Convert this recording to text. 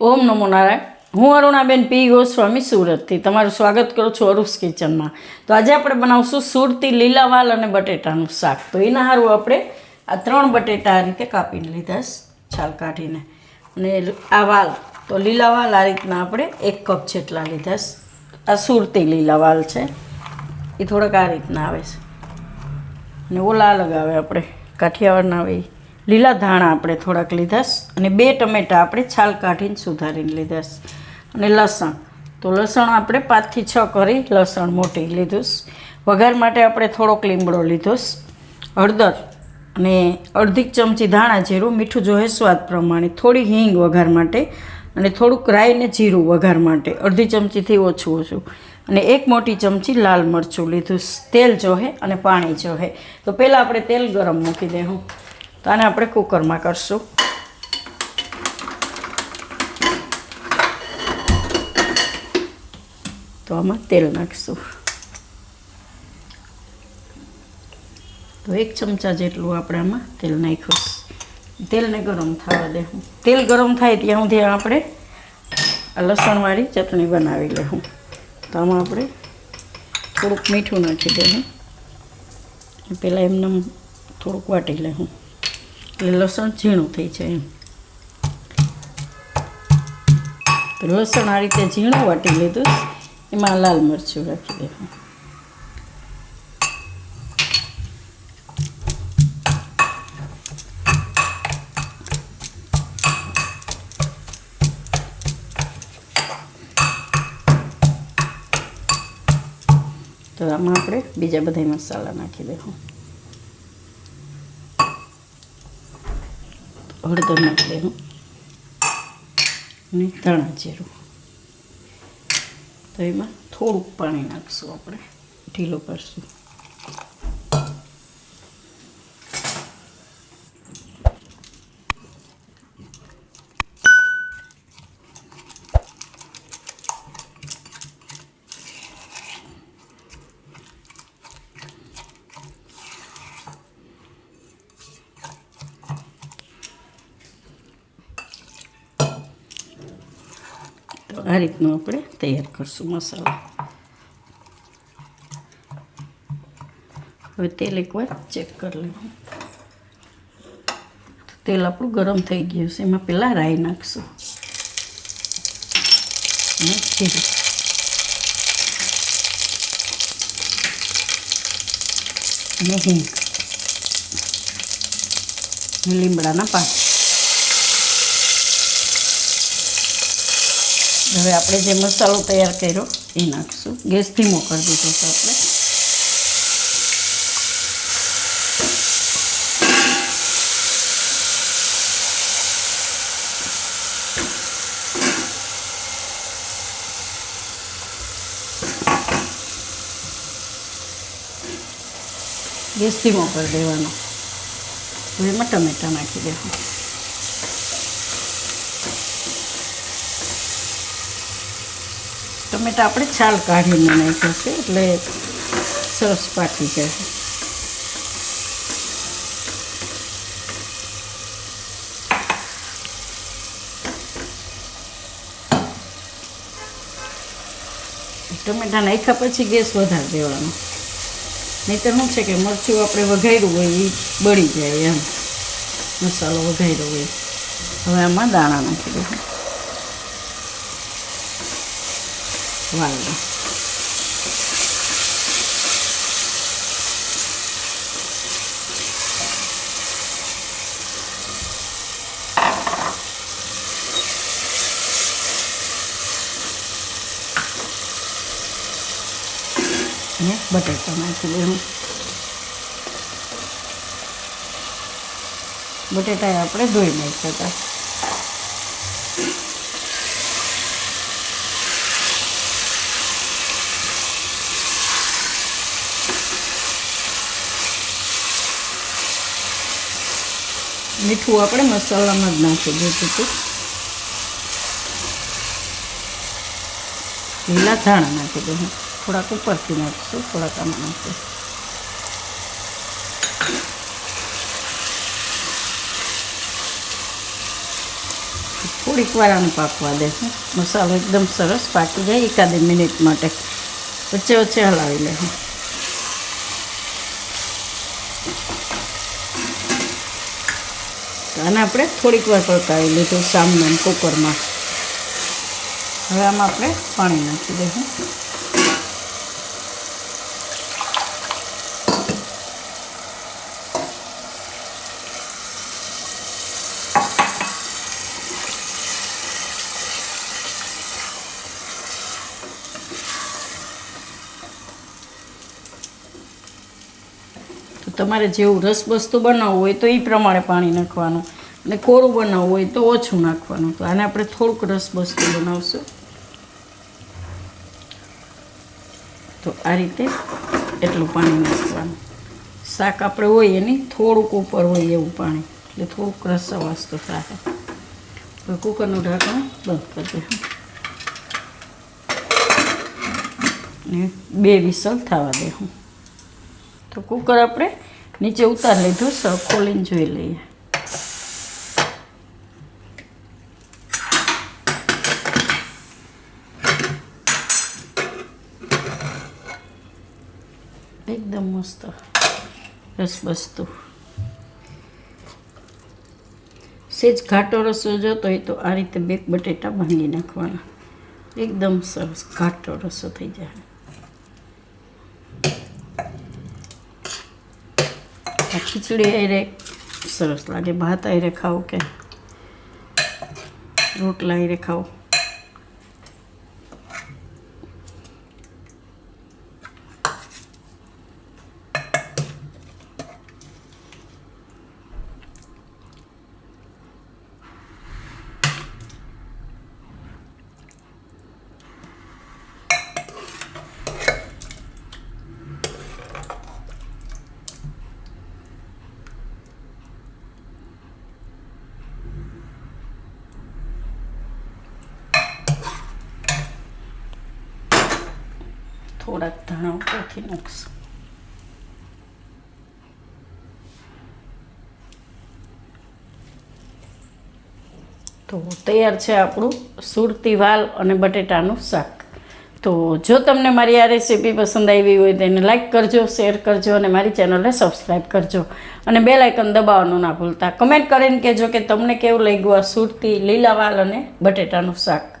ઓમ નમો નારાયણ. હું અરુણાબેન પી. ગોસ્વામી સુરતથી તમારું સ્વાગત કરું છું અરુસ કિચનમાં. તો આજે આપણે બનાવશું સુરતી લીલા વાલ અને બટેટાનું શાક. તો એના સારું આપણે આ ત્રણ બટેટા આ રીતે કાપીને લીધા છાલ કાઢીને. અને આ વાલ. તો લીલા વાલ આ રીતના આપણે એક કપ જેટલા લીધા આ સુરતી લીલા વાલ છે. એ થોડાક આ રીતના આવે છે. અને ઓલા અલગ આવે આપણે. કાઠિયાવાડના આવે. લીલા ધાણા આપણે થોડાક લીધા અને બે ટમેટા આપણે છાલ કાઢીને સુધારીને લીધા અને લસણ. તો લસણ આપણે પાંચથી છ કરી લસણ મોટી લીધું વઘાર માટે આપણે થોડોક લીમડો લીધો હળદર અને અડધી ચમચી ધાણા જીરું. મીઠું જોઈએ સ્વાદ પ્રમાણે. થોડી હિંગ વઘાર માટે. અને થોડુંક રાઈ ને જીરું વઘાર માટે. અડધી ચમચીથી ઓછું ઓછું. અને એક મોટી ચમચી લાલ મરચું લીધું તેલ જોહે અને પાણી જોહે તો પહેલાં આપણે તેલ ગરમ મૂકી દેવું તો આને આપણે કુકરમાં કરશું. તો આમાં તેલ નાખશું. તો એક ચમચા જેટલું આપણે આમાં તેલ નાખ્યું તેલને ગરમ થવા દેવું તેલ ગરમ થાય ત્યાં સુધી આપણે લસણવાળી ચટણી બનાવી લેવું તો આમાં આપણે થોડુંક મીઠું નાખી દેવું પહેલાં એમને થોડુંક વાટી લેવું એટલે લસણ ઝીણું થઈ જાય એમ. લસણ આ રીતે ઝીણું વાટી લીધું. એમાં લાલ મરચું રાખી દેવું તો આમાં આપણે બીજા બધા મસાલા નાખી દેવું હળદર દેવું અને ધાણા જીરું તો એમાં થોડુંક પાણી નાખશું આપણે. ઢીલો કરશું તો આ રીતનું આપણે તૈયાર કરશું મસાલો હવે તેલ એકવાર ચેક કરી લેવું તેલ આપણું ગરમ થઈ ગયું છે એમાં પહેલાં રાઈ નાખશું અને જીરું અને હિંગ લીમડાના પાન હવે આપણે જે મસાલો તૈયાર કર્યો એ નાખશું ગેસ ધીમો કરી દીધો છે આપણે ગેસ ધીમો કરી દેવાનો હવે એમાં ટમેટા નાખી દેવું ટમેટા આપણે છાલ કાઢીને નાખ્યા છે, એટલે સરસ પાકી જાય ટમેટા નાખ્યા પછી ગેસ વધારી દેવાનો. નહીંતર શું છે કે મરચું આપણે વઘાર્યું હોય એ બળી જાય એમ. મસાલો વઘાર્યો હોય. હવે આમાં દાણા નાખી દઉં વાળવા ને બટેટા નાખી દેવું બટેટા આપણે ધોઈ નાખ્યા હતા મીઠું આપણે મસાલામાં જ નાખી દઈશું તો. લીલા ધાણા નાખી દઉં થોડાક ઉપરથી નાખીશું, થોડાક આમાં નાખીશું થોડીક વાર આને પાકવા દેશું. મસાલો એકદમ સરસ પાકી જાય એકાદ મિનિટ માટે. વચ્ચે વચ્ચે હલાવી લે તો આને આપણે થોડીક વાર પકાવી લીધું સામને કુકરમાં. હવે આમાં આપણે પાણી નાખી દઈશું. તમારે જેવું રસ વસ્તુ બનાવવું હોય તો એ પ્રમાણે પાણી નાખવાનું. અને કોરું બનાવવું હોય તો ઓછું નાખવાનું. તો આને આપણે થોડુંક રસ વસ્તુ બનાવશું. તો આ રીતે એટલું પાણી નાખવાનું. શાક આપણે હોય એની થોડુંક ઉપર હોય એવું પાણી. એટલે થોડુંક રસવાસ તો થાય હવે કુકરનું ઢાંકણ બંધ કરી દે. ને બે વિસલ થવા દે. હું તો કુકર આપણે નીચે ઉતાર લીધું સર ખોલીને જોઈ લઈએ. એકદમ મસ્ત રસ બસતું સેજ ઘાટો રસો જોતો હોય તો આ રીતે બે બટેટા ભાંગી નાખવાના. એકદમ સરસ ઘાટો રસો થઈ જાય. આ ખીચડી આયરે સરસ લાગે. ભાત આયરે ખાવ કે? રોટલા આયરે ખાવું થોડાક ધાણા ઉપરથી નાખશું તો તૈયાર છે આપણું સુરતી વાલ અને બટેટાનું શાક. તો જો તમને મારી આ રેસીપી પસંદ આવી હોય તો એને લાઈક કરજો, શેર કરજો અને મારી ચેનલને સબસ્ક્રાઈબ કરજો. અને બે લાઇકન દબાવવાનું ના ભૂલતા. કમેન્ટ કરીને કહેજો કે તમને કેવું લાગ્યું આ સુરતી લીલા વાલ અને બટેટાનું શાક.